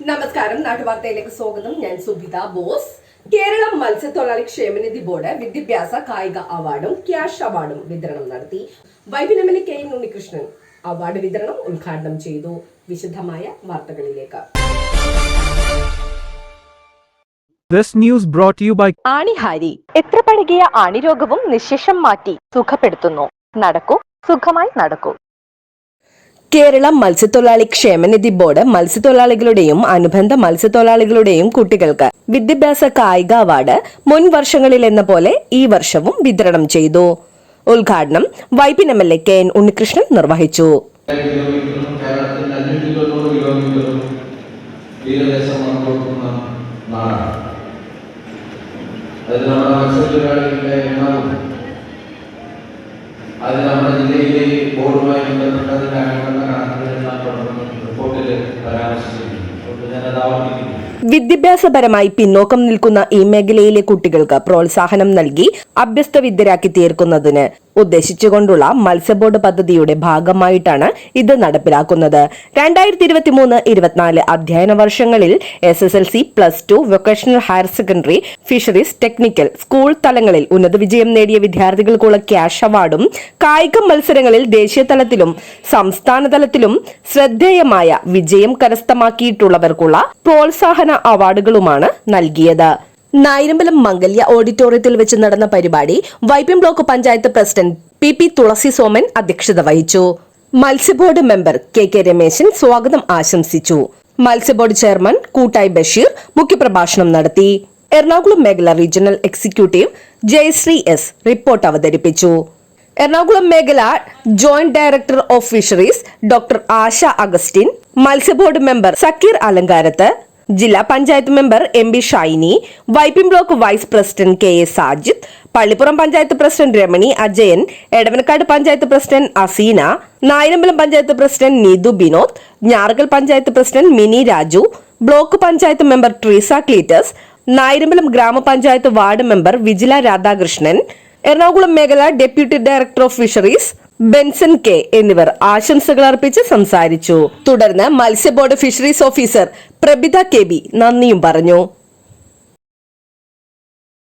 നമസ്കാരം. നാട്ടുവാർത്തയിലേക്ക് സ്വാഗതം. ഞാൻ സുബിത ബോസ്. കേരള മത്സ്യത്തൊഴിലാളി ക്ഷേമനിധി ബോർഡ് വിദ്യാഭ്യാസ കായിക അവാർഡും ക്യാഷ് അവാർഡും വിതരണം നടത്തി. L K M Unnikrishnan award വിതരണം ഉദ്ഘാടനം ചെയ്തു. വിശദമായ വാർത്തകളിലേക്ക്. This news brought to you by ആണിഹാരി. എത്ര പഴകിയ ആണിരോഗവും നിശേഷം മാറ്റി സുഖപ്പെടുത്തുന്നു. നടക്കൂ സുഖമായി നടക്കൂ. കേരള മത്സ്യത്തൊഴിലാളി ക്ഷേമനിധി ബോർഡ് മത്സ്യത്തൊഴിലാളികളുടെയും അനുബന്ധ മത്സ്യത്തൊഴിലാളികളുടെയും കുട്ടികൾക്ക് വിദ്യാഭ്യാസ കായിക അവാർഡ് മുൻ വർഷങ്ങളിൽ എന്ന പോലെ ഈ വർഷവും വിതരണം ചെയ്തു. ഉദ്ഘാടനം Vypin M L A K N Unnikrishnan നിർവഹിച്ചു. അതിൽ നമ്മുടെ മത്സ്യത്തൊഴിലാളികളുടെ തൊണ്ണൂറ് അത് നമ്മുടെ ജില്ലയിലെ ബോർഡുമായി ബന്ധപ്പെട്ടതിന്റെ ആവർത്തിക്കുന്നു. വിദ്യാഭ്യാസപരമായി പിന്നോക്കം നിൽക്കുന്ന ഈ മേഖലയിലെ കുട്ടികൾക്ക് പ്രോത്സാഹനം നൽകി അഭ്യസ്ത വിദ്യരാക്കി തീർക്കുന്നതിന് ഉദ്ദേശിച്ചുകൊണ്ടുള്ള മത്സ്യബോർഡ് പദ്ധതിയുടെ ഭാഗമായിട്ടാണ് ഇത് നടപ്പിലാക്കുന്നത്. രണ്ടായിരത്തി ഇരുപത്തി മൂന്ന് ഇരുപത്തിനാല് അധ്യയന വർഷങ്ങളിൽ S S L C plus two vocational higher secondary fisheries technical school തലങ്ങളിൽ ഉന്നത വിജയം നേടിയ വിദ്യാർത്ഥികൾക്കുള്ള ക്യാഷ് അവാർഡും കായിക മത്സരങ്ങളിൽ ദേശീയ തലത്തിലും സംസ്ഥാന തലത്തിലും ശ്രദ്ധേയമായ വിജയം കരസ്ഥമാക്കിയിട്ടുള്ളവർക്കുള്ള പ്രോത്സാഹന അവാർഡുകളുമാണ് നൽകിയത്. നായിരമ്പലം മംഗല്യ ഓഡിറ്റോറിയത്തിൽ വെച്ച് നടന്ന പരിപാടി Vypin block panchayat president P P Thulasi Soman അധ്യക്ഷത വഹിച്ചു. മത്സ്യബോർഡ് മെമ്പർ കെ കെ രമേശൻ സ്വാഗതം ആശംസിച്ചു. മത്സ്യബോർഡ് ചെയർമാൻ കൂട്ടായി ബഷീർ മുഖ്യപ്രഭാഷണം നടത്തി. എറണാകുളം മേഖല regional executive Jayasree S report അവതരിപ്പിച്ചു. എറണാകുളം മേഖല joint director of fisheries doctor Asha Augustine മത്സ്യബോർഡ് member Zakir Alankarath ജില്ലാ panchayat member M B Shiny Vypin block vice president K A Sajith Pallippuram panchayat president Ramani Ajayan Edavanakkad panchayat president Aseena Nayarambalam panchayat president Neethu Binod Njarakkal panchayat president Mini Raju block panchayat member Treesa Cleetus Nayarambalam grama panchayat ward member Vijila Radhakrishnan Ernakulam മേഖല deputy director of fisheries Benson K എന്നിവർ ആശംസകൾ അർപ്പിച്ച് സംസാരിച്ചു. തുടർന്ന് മത്സ്യബോർഡ് fisheries officer Prabitha K B നന്ദിയും പറഞ്ഞു.